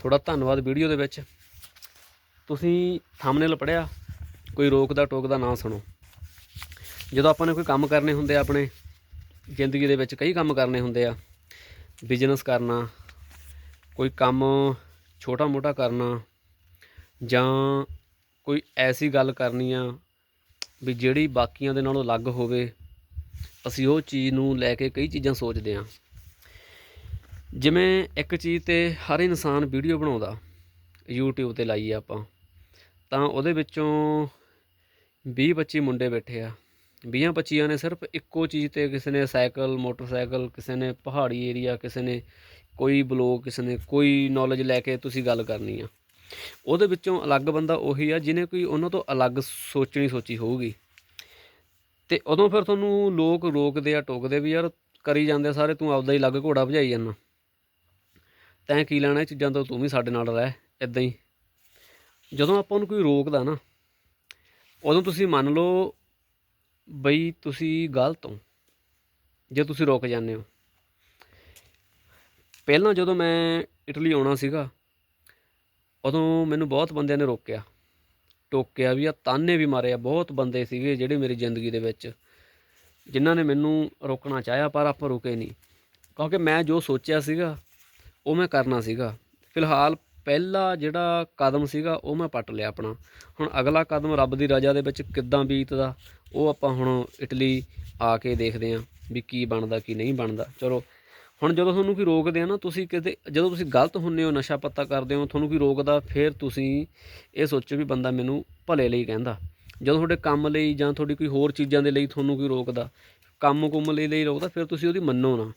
ਥੋੜਾ ਧੰਨਵਾਦ ਵੀਡੀਓ ਦੇ ਵਿੱਚ। ਤੁਸੀਂ ਥੰਬਨੇਲ ਪੜਿਆ ਕੋਈ ਰੋਕਦਾ ਟੋਕਦਾ ਨਾ ਸੁਣੋ। ਜਦੋਂ ਆਪਾਂ ਨੇ ਕੋਈ ਕੰਮ ਕਰਨੇ ਹੁੰਦੇ ਆ ਆਪਣੇ, ਜ਼ਿੰਦਗੀ ਦੇ ਵਿੱਚ ਕਈ ਕੰਮ ਕਰਨੇ ਹੁੰਦੇ ਆ। ਬਿਜ਼ਨਸ ਕਰਨਾ, ਕੋਈ ਕੰਮ ਛੋਟਾ ਮੋਟਾ ਕਰਨਾ, ਜਾਂ ਕੋਈ ਐਸੀ ਗੱਲ ਕਰਨੀ ਆ ਵੀ ਜਿਹੜੀ ਬਾਕੀਆਂ ਦੇ ਨਾਲੋਂ ਅਲੱਗ ਹੋਵੇ, ਅਸੀਂ ਉਹ ਚੀਜ਼ ਨੂੰ ਲੈ ਕੇ ਕਈ ਚੀਜ਼ਾਂ ਸੋਚਦੇ ਹਾਂ ਜਿਵੇਂ ਇੱਕ ਚੀਜ਼ ਤੇ ਹਰ ਇਨਸਾਨ ਵੀਡੀਓ ਬਣਾਉਂਦਾ, YouTube ਤੇ ਲਾਈਏ ਆਪਾਂ, ਤਾਂ ਉਹਦੇ ਵਿੱਚੋਂ 20 25 ਮੁੰਡੇ ਬੈਠੇ ਆ। 20 25 ਨੇ ਸਿਰਫ ਇੱਕੋ ਚੀਜ਼ ਤੇ ਕਿਸੇ ਨੇ ਸਾਈਕਲ, ਮੋਟਰਸਾਈਕਲ, ਕਿਸੇ ਨੇ ਪਹਾੜੀ ਏਰੀਆ, ਕਿਸੇ ਨੇ ਕੋਈ ਬਲੌਗ, ਕਿਸੇ ਨੇ ਕੋਈ ਨੌਲੇਜ ਲੈ ਕੇ ਤੁਸੀਂ ਗੱਲ ਕਰਨੀ ਆ। ਉਹਦੇ ਵਿੱਚੋਂ ਅਲੱਗ ਬੰਦਾ ਉਹੀ ਆ ਜਿਹਨੇ ਕੋਈ ਉਹਨਾਂ ਤੋਂ ਅਲੱਗ ਸੋਚਣੀ ਸੋਚੀ ਹੋਊਗੀ। ਤੇ ਉਦੋਂ ਫਿਰ ਤੁਹਾਨੂੰ ਲੋਕ ਰੋਕਦੇ ਆ, ਟੋਕਦੇ ਵੀ ਯਾਰ ਕਰੀ ਜਾਂਦੇ ਸਾਰੇ, ਤੂੰ ਆਪਦਾ ਹੀ ਅਲੱਗ ਘੋੜਾ ਭਜਾਈ ਜਾਂਦਾ। ਤੈਂ ਕੀ ਲੈਣਾ ਇਹ ਚੀਜ਼ਾਂ ਤੋਂ? ਤੂੰ ਵੀ ਸਾਡੇ ਨਾਲ ਰਹਿ ਇਦਾਂ ਹੀ। ਜਦੋਂ ਆਪਾਂ ਨੂੰ ਕੋਈ ਰੋਕਦਾ ਨਾ, ਉਦੋਂ ਤੁਸੀਂ ਮੰਨ ਲਓ ਬਈ ਤੁਸੀਂ ਗਲਤ ਹੋ, ਜੇ ਤੁਸੀਂ ਰੁਕ ਜਾਂਦੇ ਹੋ। ਪਹਿਲਾਂ ਜਦੋਂ ਮੈਂ ਇਟਲੀ ਆਉਣਾ ਸੀਗਾ, ਉਦੋਂ ਮੈਨੂੰ ਬਹੁਤ ਬੰਦਿਆਂ ਨੇ ਰੋਕਿਆ। ਟੋਕਿਆ ਵੀ ਆ, ਤਾਨੇ ਵੀ ਮਾਰੇ ਆ, ਬਹੁਤ ਬੰਦੇ ਸੀਗੇ ਜਿਹੜੇ ਮੇਰੀ ਜ਼ਿੰਦਗੀ ਦੇ ਵਿੱਚ, ਜਿਨ੍ਹਾਂ ਨੇ ਮੈਨੂੰ ਰੋਕਣਾ ਚਾਹਿਆ, ਪਰ ਆਪਾਂ ਰੁਕੇ ਨਹੀਂ। ਕਿਉਂਕਿ ਮੈਂ ਜੋ ਸੋਚਿਆ ਸੀਗਾ ਉਹ ਮੈਂ ਕਰਨਾ ਸੀਗਾ। ਫਿਲਹਾਲ ਪਹਿਲਾ ਜਿਹੜਾ ਕਦਮ ਸੀਗਾ, ਉਹ ਮੈਂ ਪੱਟ ਲਿਆ ਆਪਣਾ। ਹੁਣ ਅਗਲਾ ਕਦਮ ਰੱਬ ਦੀ ਰਜ਼ਾ ਦੇ ਵਿੱਚ ਕਿੱਦਾਂ ਬੀਤਦਾ, ਉਹ ਆਪਾਂ ਹੁਣ ਇਟਲੀ ਆ ਕੇ ਦੇਖਦੇ ਆਂ ਵੀ ਕੀ ਬਣਦਾ, ਕੀ ਨਹੀਂ ਬਣਦਾ। ਚਲੋ, ਹੁਣ ਜਦੋਂ ਤੁਹਾਨੂੰ ਕੋਈ ਰੋਕਦੇ ਆ ਨਾ, ਤੁਸੀਂ ਕਿਤੇ, ਜਦੋਂ ਤੁਸੀਂ ਗਲਤ ਹੁੰਨੇ ਹੋ, ਨਸ਼ਾ ਪੱਤਾ ਕਰਦੇ ਹੋ, ਤੁਹਾਨੂੰ ਕੋਈ ਰੋਕਦਾ, ਫਿਰ ਤੁਸੀਂ ਇਹ ਸੋਚੋ ਵੀ ਬੰਦਾ ਮੈਨੂੰ ਭਲੇ ਲਈ ਕਹਿੰਦਾ। ਜਦੋਂ ਤੁਹਾਡੇ ਕੰਮ ਲਈ ਜਾਂ ਤੁਹਾਡੀ ਕੋਈ ਹੋਰ ਚੀਜ਼ਾਂ ਦੇ ਲਈ ਤੁਹਾਨੂੰ ਕੋਈ ਰੋਕਦਾ, ਕੰਮ ਕੁੰਮ ਲਈ ਲਈ ਰੋਕਦਾ, ਫਿਰ ਤੁਸੀਂ ਉਹਦੀ ਮੰਨੋ ਨਾ।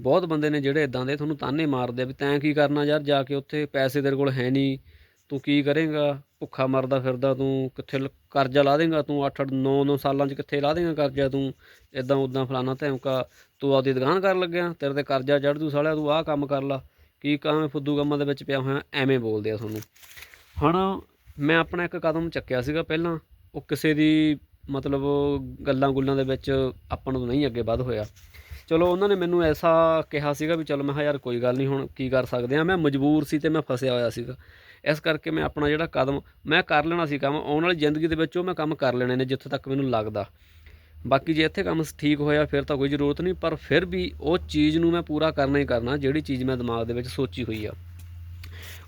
ਬਹੁਤ ਬੰਦੇ ਨੇ ਜਿਹੜੇ ਇਦਾਂ ਦੇ ਤੁਹਾਨੂੰ ਤਾਨੇ ਮਾਰਦੇ ਆ ਵੀ ਤੈਂ ਕੀ ਕਰਨਾ ਯਾਰ, ਜਾ ਕੇ ਉੱਥੇ ਪੈਸੇ ਤੇਰੇ ਕੋਲ ਹੈ ਨਹੀਂ, ਤੂੰ ਕੀ ਕਰੇਂਗਾ? ਭੁੱਖਾ ਮਰਦਾ ਫਿਰਦਾ ਤੂੰ, ਕਿੱਥੇ ਲ- ਕਰਜ਼ਾ ਲਾ ਦੇਂਗਾ ਤੂੰ 8 9 9 ਸਾਲਾਂ 'ਚ ਕਿੱਥੇ ਲਾ ਦੇਂਗਾ ਕਰਜ਼ਾ ਤੂੰ? ਇਦਾਂ ਉਦਾਂ ਫਲਾਣਾ ਧਮਕਾ, ਤੂੰ ਆਪਦੀ ਦੁਕਾਨ ਕਰਨ ਲੱਗਿਆ, ਤੇਰੇ ਤੇ ਕਰਜ਼ਾ ਚੜ ਦੂ ਸਾਲਿਆ, ਤੂੰ ਆਹ ਕੰਮ ਕਰ ਲਾ। ਕੀ ਕਾਵੇਂ ਫੁੱਦੂ ਕੰਮਾਂ ਦੇ ਵਿੱਚ ਪਿਆ ਹੋਇਆ, ਐਵੇਂ ਬੋਲਦੇ ਆ ਤੁਹਾਨੂੰ। ਹੁਣ ਮੈਂ ਆਪਣਾ ਇੱਕ ਕਦਮ ਚੱਕਿਆ ਸੀਗਾ ਪਹਿਲਾਂ, ਉਹ ਕਿਸੇ ਦੀ ਮਤਲਬ ਗੱਲਾਂ ਗੁੱਲਾਂ ਦੇ ਵਿੱਚ ਆਪਾਂ ਨੂੰ ਨਹੀਂ ਅੱਗੇ ਵੱਧ ਹੋਇਆ। ਚਲੋ ਉਹਨਾਂ ਨੇ ਮੈਨੂੰ ਐਸਾ ਕਿਹਾ ਸੀਗਾ ਵੀ ਚਲੋ ਮੈਂ ਕਿਹਾ ਯਾਰ ਕੋਈ ਗੱਲ ਨਹੀਂ ਹੁਣ ਕੀ ਕਰ ਸਕਦੇ ਆ। ਮੈਂ ਮਜਬੂਰ ਸੀ ਤੇ ਮੈਂ ਫਸਿਆ ਹੋਇਆ ਸੀਗਾ। ਇਸ ਕਰਕੇ ਮੈਂ ਆਪਣਾ ਜਿਹੜਾ ਕਦਮ ਮੈਂ ਕਰ ਲੈਣਾ ਸੀ ਕੰਮ, ਆਉਣ ਵਾਲੀ ਜ਼ਿੰਦਗੀ ਦੇ ਵਿੱਚ ਉਹ ਮੈਂ ਕੰਮ ਕਰ ਲੈਣੇ ਨੇ ਜਿੱਥੇ ਤੱਕ ਮੈਨੂੰ ਲੱਗਦਾ। ਬਾਕੀ ਜੇ ਇੱਥੇ ਕੰਮ ਠੀਕ ਹੋਇਆ ਫਿਰ ਤਾਂ ਕੋਈ ਜ਼ਰੂਰਤ ਨਹੀਂ, ਪਰ ਫਿਰ ਵੀ ਉਹ ਚੀਜ਼ ਨੂੰ ਮੈਂ ਪੂਰਾ ਕਰਨਾ ਹੀ ਕਰਨਾ, ਜਿਹੜੀ ਚੀਜ਼ ਮੈਂ ਦਿਮਾਗ ਦੇ ਵਿੱਚ ਸੋਚੀ ਹੋਈ ਆ।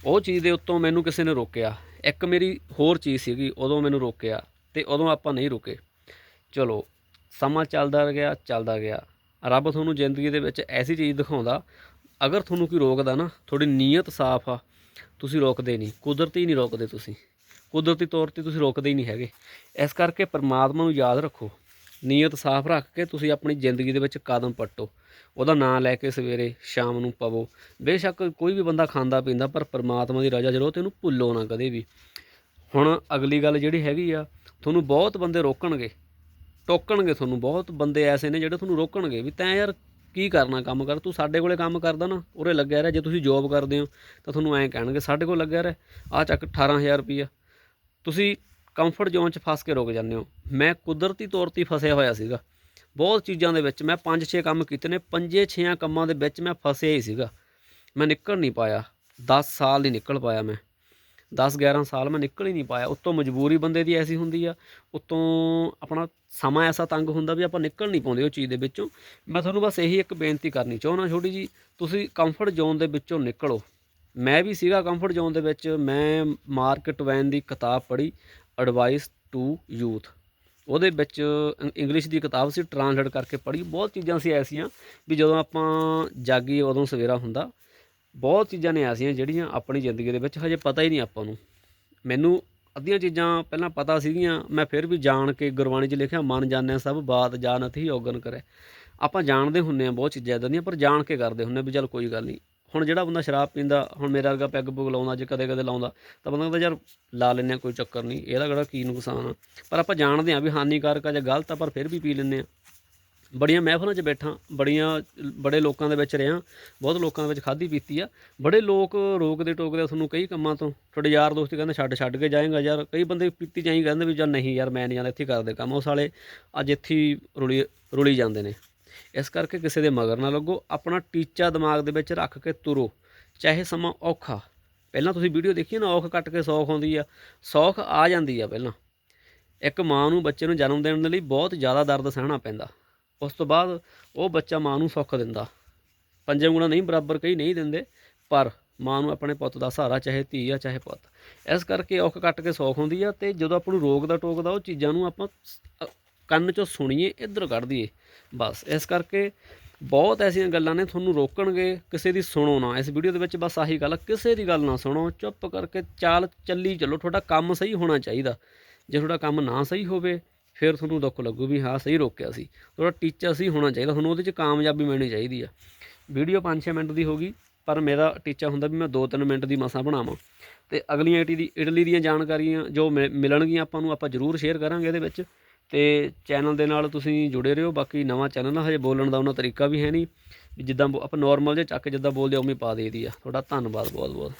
ਉਹ ਚੀਜ਼ ਦੇ ਉੱਤੋਂ ਮੈਨੂੰ ਕਿਸੇ ਨੇ ਰੋਕਿਆ। ਇੱਕ ਮੇਰੀ ਹੋਰ ਚੀਜ਼ ਸੀਗੀ, ਉਦੋਂ ਮੈਨੂੰ ਰੋਕਿਆ ਤੇ ਉਦੋਂ ਆਪਾਂ ਨਹੀਂ ਰੁਕੇ। ਚਲੋ, ਸਮਾਂ ਚੱਲਦਾ ਗਿਆ ਚੱਲਦਾ ਗਿਆ। ਰੱਬ ਤੁਹਾਨੂੰ ਜ਼ਿੰਦਗੀ ਦੇ ਵਿੱਚ ਐਸੀ ਚੀਜ਼ ਦਿਖਾਉਂਦਾ, ਅਗਰ ਤੁਹਾਨੂੰ ਕੋਈ ਰੋਕਦਾ ਨਾ, ਤੁਹਾਡੀ ਨੀਅਤ ਸਾਫ਼ ਆ, ਤੁਸੀਂ ਰੋਕਦੇ ਨਹੀਂ, ਕੁਦਰਤੀ ਨਹੀਂ ਰੋਕਦੇ ਤੁਸੀਂ। ਕੁਦਰਤੀ ਤੌਰ ਤੇ ਤੁਸੀਂ ਰੋਕਦੇ ਹੀ ਨਹੀਂ ਹੈਗੇ। ਇਸ ਕਰਕੇ ਪਰਮਾਤਮਾ ਨੂੰ ਯਾਦ ਰੱਖੋ, ਨੀਅਤ ਸਾਫ਼ ਰੱਖ ਕੇ ਤੁਸੀਂ ਆਪਣੀ ਜ਼ਿੰਦਗੀ ਦੇ ਵਿੱਚ ਕਦਮ ਪੱਟੋ। ਉਹਦਾ ਨਾਂ ਲੈ ਕੇ ਸਵੇਰੇ ਸ਼ਾਮ ਨੂੰ ਪਵੋ। ਬੇਸ਼ੱਕ ਕੋਈ ਵੀ ਬੰਦਾ ਖਾਂਦਾ ਪੀਂਦਾ, ਪਰ ਪਰਮਾਤਮਾ ਦੀ ਰਜ਼ਾ ਜ਼ਰੂਰ ਤੇ ਉਹਨੂੰ ਭੁੱਲੋ ਨਾ ਕਦੇ ਵੀ। ਹੁਣ ਅਗਲੀ ਗੱਲ ਜਿਹੜੀ ਹੈਗੀ ਆ, ਤੁਹਾਨੂੰ ਬਹੁਤ ਬੰਦੇ ਰੋਕਣਗੇ। ਟੋਕਣਗੇ ਤੁਹਾਨੂੰ, ਬਹੁਤ ਬੰਦੇ ਐਸੇ ਨੇ ਜਿਹੜੇ ਤੁਹਾਨੂੰ ਰੋਕਣਗੇ ਵੀ ਤੈਂ ਯਾਰ ਕੀ ਕਰਨਾ ਕੰਮ ਕਰ, ਤੂੰ ਸਾਡੇ ਕੋਲੇ ਕੰਮ ਕਰਦਾ ਨਾ, ਉਰੇ ਲੱਗਿਆ ਰਹਿ, ਜੇ ਤੁਸੀਂ ਜੋਬ ਕਰਦੇ ਹੋ ਤਾਂ ਤੁਹਾਨੂੰ ਐਂ ਕਹਿਣਗੇ, ਸਾਡੇ ਕੋਲ ਲੱਗਿਆ ਰਹਿ ਆ ਚੱਕ 18000 ਰੁਪਈਆ। ਤੁਸੀਂ ਕੰਫਰਟ ਜ਼ੋਨ 'ਚ ਫਸ ਕੇ ਰੁਕ ਜਾਂਦੇ ਹੋ। ਮੈਂ ਕੁਦਰਤੀ ਤੌਰ ਤੇ ਫਸਿਆ ਹੋਇਆ ਸੀਗਾ। ਬਹੁਤ ਚੀਜ਼ਾਂ ਦੇ ਵਿੱਚ ਮੈਂ 5-6 ਕੰਮ ਕੀਤੇ ਨੇ 5-6 ਕੰਮਾਂ ਦੇ ਵਿੱਚ ਮੈਂ ਫਸਿਆ ਹੀ ਸੀਗਾ। ਮੈਂ ਨਿਕਲ ਨਹੀਂ ਪਾਇਆ 10 ਸਾਲ ਨਹੀਂ ਨਿਕਲ ਪਾਇਆ ਮੈਂ। 10-11 ਸਾਲ ਮੈਂ ਨਿਕਲ ਹੀ ਨਹੀਂ ਪਾਇਆ। ਉੱਤੋਂ ਮਜਬੂਰੀ ਬੰਦੇ ਦੀ ਐਸੀ ਹੁੰਦੀ ਆ, ਉੱਤੋਂ ਆਪਣਾ ਸਮਾਂ ਐਸਾ ਤੰਗ ਹੁੰਦਾ ਵੀ ਆਪਾਂ ਨਿਕਲ ਨਹੀਂ ਪਾਉਂਦੇ ਉਹ ਚੀਜ਼ ਦੇ ਵਿੱਚੋਂ। ਮੈਂ ਤੁਹਾਨੂੰ ਬਸ ਇਹੀ ਇੱਕ ਬੇਨਤੀ ਕਰਨੀ ਚਾਹੁੰਦਾ ਛੋਟੀ ਜੀ ਤੁਸੀਂ ਕੰਫਰਟ ਜ਼ੋਨ ਦੇ ਵਿੱਚੋਂ ਨਿਕਲੋ। ਮੈਂ ਵੀ ਸੀਗਾ ਕੰਫਰਟ ਜ਼ੋਨ ਦੇ ਵਿੱਚ, ਮੈਂ ਮਾਰਕਟ ਵੈਨ ਦੀ ਕਿਤਾਬ ਪੜ੍ਹੀ ਐਡਵਾਈਸ ਟੂ ਯੂਥ ਉਹਦੇ ਵਿੱਚ ਇੰਗਲਿਸ਼ ਦੀ ਕਿਤਾਬ ਸੀ ਟ੍ਰਾਂਸਲੇਟ ਕਰਕੇ ਪੜ੍ਹੀ। ਬਹੁਤ ਚੀਜ਼ਾਂ ਸੀ ਐਸੀਆਂ ਵੀ ਜਦੋਂ ਆਪਾਂ ਜਾਗੀਏ ਉਦੋਂ ਸਵੇਰਾ ਹੁੰਦਾ। ਬਹੁਤ ਚੀਜ਼ਾਂ ਨੇ ਐਸੀਆਂ ਜਿਹੜੀਆਂ ਆਪਣੀ ਜ਼ਿੰਦਗੀ ਦੇ ਵਿੱਚ ਹਜੇ ਪਤਾ ਹੀ ਨਹੀਂ ਆਪਾਂ ਨੂੰ। ਮੈਨੂੰ ਅੱਧੀਆਂ ਚੀਜ਼ਾਂ ਪਹਿਲਾਂ ਪਤਾ ਸੀਗੀਆਂ, ਮੈਂ ਫਿਰ ਵੀ ਜਾਣ ਕੇ ਗੁਰਬਾਣੀ 'ਚ ਲਿਖਿਆ, ਮਨ ਜਾਣਿਆ ਸਭ, ਬਾਤ ਜਾਣਤ ਹੀ ਔਗਨ ਕਰੇ। ਆਪਾਂ ਜਾਣਦੇ ਹੁੰਨੇ ਆ ਬਹੁਤ ਚੀਜ਼ਾਂ ਇਦਾਂ ਦੀਆਂ, ਪਰ ਜਾਣ ਕੇ ਕਰਦੇ ਹੁੰਨੇ ਵੀ ਚੱਲ ਕੋਈ ਗੱਲ ਨਹੀਂ। ਹੁਣ ਜਿਹੜਾ ਬੰਦਾ ਸ਼ਰਾਬ ਪੀਂਦਾ, ਹੁਣ ਮੇਰਾ ਵਰਗਾ ਪੈਗ ਪੁਗ ਲਾਉਂਦਾ, ਜੇ ਕਦੇ ਕਦੇ ਲਾਉਂਦਾ, ਤਾਂ ਬੰਦਾ ਕਹਿੰਦਾ, ਯਾਰ, ਲਾ ਲੈਂਦੇ ਆ ਕੋਈ ਚੱਕਰ ਨਹੀਂ, ਇਹਦਾ ਕਿਹੜਾ ਕੀ ਨੁਕਸਾਨ ਆ? ਪਰ ਆਪਾਂ ਜਾਣਦੇ ਆ ਵੀ ਹਾਨੀਕਾਰਕ ਆ ਜਾਂ ਗਲਤ ਆ, ਪਰ ਫਿਰ ਵੀ ਪੀ ਲੈਂਦੇ ਆ ਬੜੀਆਂ ਮਹਿਫਲਾਂ 'ਚ ਬੈਠਾ, ਬੜੀਆਂ, ਬੜੇ ਲੋਕਾਂ ਦੇ ਵਿੱਚ ਰਿਹਾ, ਬਹੁਤ ਲੋਕਾਂ ਦੇ ਵਿੱਚ ਖਾਧੀ ਪੀਤੀ ਆ। ਬੜੇ ਲੋਕ ਰੋਕਦੇ ਟੋਕਦੇ ਤੁਹਾਨੂੰ ਕਈ ਕੰਮਾਂ ਤੋਂ। ਤੁਹਾਡੇ ਯਾਰ ਦੋਸਤ ਕਹਿੰਦੇ ਛੱਡ ਛੱਡ ਕੇ ਜਾਏਗਾ ਯਾਰ। ਕਈ ਬੰਦੇ ਪੀਤੀ ਜਾਈ ਕਹਿੰਦੇ ਵੀ ਜਾਂ ਨਹੀਂ ਯਾਰ, ਮੈਂ ਨਹੀਂ ਜਾਂਦਾ, ਇੱਥੇ ਕਰਦੇ ਕੰਮ। ਉਸ ਵਾਲੇ ਅੱਜ ਇੱਥੇ ਹੀ ਰੁਲੀ ਰੁਲੀ ਜਾਂਦੇ ਨੇ। ਇਸ ਕਰਕੇ ਕਿਸੇ ਦੇ ਮਗਰ ਨਾ ਲੱਗੋ, ਆਪਣਾ ਟੀਚਾ ਦਿਮਾਗ ਦੇ ਵਿੱਚ ਰੱਖ ਕੇ ਤੁਰੋ। ਚਾਹੇ ਸਮਾਂ ਔਖਾ, ਪਹਿਲਾਂ ਤੁਸੀਂ ਵੀਡੀਓ ਦੇਖੀ ਨਾ, ਔਖ ਕੱਟ ਕੇ ਸੌਖ ਆਉਂਦੀ ਆ। ਸੌਖ ਆ ਜਾਂਦੀ ਆ ਪਹਿਲਾਂ। ਇੱਕ ਮਾਂ ਨੂੰ ਬੱਚੇ ਨੂੰ ਜਨਮ ਦੇਣ ਦੇ ਲਈ ਬਹੁਤ ਜ਼ਿਆਦਾ ਦਰਦ ਸਹਿਣਾ ਪੈਂਦਾ। ਉਸ ਤੋਂ ਬਾਅਦ ਉਹ ਬੱਚਾ ਮਾਂ ਨੂੰ ਸੁੱਖ ਦਿੰਦਾ। ਪੰਜੇ ਗੁਣਾ ਨਹੀਂ ਬਰਾਬਰ ਕਈ ਨਹੀਂ ਦਿੰਦੇ ਪਰ ਮਾਂ ਨੂੰ ਆਪਣੇ ਪੁੱਤ ਦਾ ਸਹਾਰਾ ਚਾਹੇ ਧੀ ਆ ਚਾਹੇ ਪੁੱਤ। ਇਸ ਕਰਕੇ ਔਖ ਕੱਟ ਕੇ ਸੌਖ ਹੁੰਦੀ ਆ ਤੇ ਜਦੋਂ ਆਪਾਂ ਨੂੰ ਰੋਕਦਾ ਟੋਕਦਾ ਉਹ ਚੀਜ਼ਾਂ ਨੂੰ ਆਪਾਂ ਕੰਨ ਚੋਂ ਸੁਣੀਏ ਇੱਧਰ ਕੱਢ ਦਈਏ। ਬਸ ਇਸ ਕਰਕੇ ਬਹੁਤ ਐਸੀਆਂ ਗੱਲਾਂ ਨੇ ਤੁਹਾਨੂੰ ਰੋਕਣਗੇ ਕਿਸੇ ਦੀ ਸੁਣੋ ਨਾ। ਇਸ ਵੀਡੀਓ ਦੇ ਵਿੱਚ ਬਸ ਆਹੀ ਗੱਲ ਆ, ਕਿਸੇ ਦੀ ਗੱਲ ਨਾ ਸੁਣੋ ਚੁੱਪ ਕਰਕੇ ਚਾਲ ਚੱਲੀ ਚੱਲੋ। ਤੁਹਾਡਾ ਕੰਮ ਸਹੀ ਹੋਣਾ ਚਾਹੀਦਾ। ਜੇ ਤੁਹਾਡਾ ਕੰਮ ਨਾ ਸਹੀ ਹੋਵੇ ਫਿਰ ਤੁਹਾਨੂੰ ਦੁੱਖ ਲੱਗੂ ਵੀ ਹਾਂ, ਸਹੀ ਰੋਕਿਆ ਸੀ। ਤੁਹਾਡਾ ਟੀਚਾ ਸਹੀ ਹੋਣਾ ਚਾਹੀਦਾ, ਤੁਹਾਨੂੰ ਉਹਦੇ 'ਚ ਕਾਮਯਾਬੀ ਮਿਲਣੀ ਚਾਹੀਦੀ ਆ। ਵੀਡੀਓ 5-6 ਮਿੰਟ ਦੀ ਹੋਗੀ ਪਰ ਮੇਰਾ ਟੀਚਾ ਹੁੰਦਾ ਵੀ ਮੈਂ 2-3 ਮਿੰਟ ਦੀ ਮਸਾਂ ਬਣਾਵਾਂ। ਤੇ ਅਗਲੀਆਂ ਇਟਲੀ ਦੀ, ਇਟਲੀ ਦੀਆਂ ਜਾਣਕਾਰੀਆਂ ਜੋ ਮਿ- ਮਿਲਣਗੀਆਂ ਆਪਾਂ ਨੂੰ, ਆਪਾਂ ਜ਼ਰੂਰ ਸ਼ੇਅਰ ਕਰਾਂਗੇ ਇਹਦੇ ਵਿੱਚ। ਤੇ ਚੈਨਲ ਦੇ ਨਾਲ ਤੁਸੀਂ ਜੁੜੇ ਰਹੋ, ਬਾਕੀ ਨਵਾਂ ਚੈਨਲ ਆ, ਹਜੇ ਬੋਲਣ ਦਾ ਉਹਨਾਂ ਤਰੀਕਾ ਵੀ ਹੈ ਨਹੀਂ। ਜਿੱਦਾਂ ਬੋ- ਆਪਾਂ ਨਾਰਮਲ ਜੇ ਚੱਕ, ਜਿੱਦਾਂ ਬੋਲਦੇ ਆ, ਉਵੇਂ ਪਾ ਦੇਈਦੀ ਆ। ਤੁਹਾਡਾ ਧੰਨਵਾਦ ਬਹੁਤ ਬਹੁਤ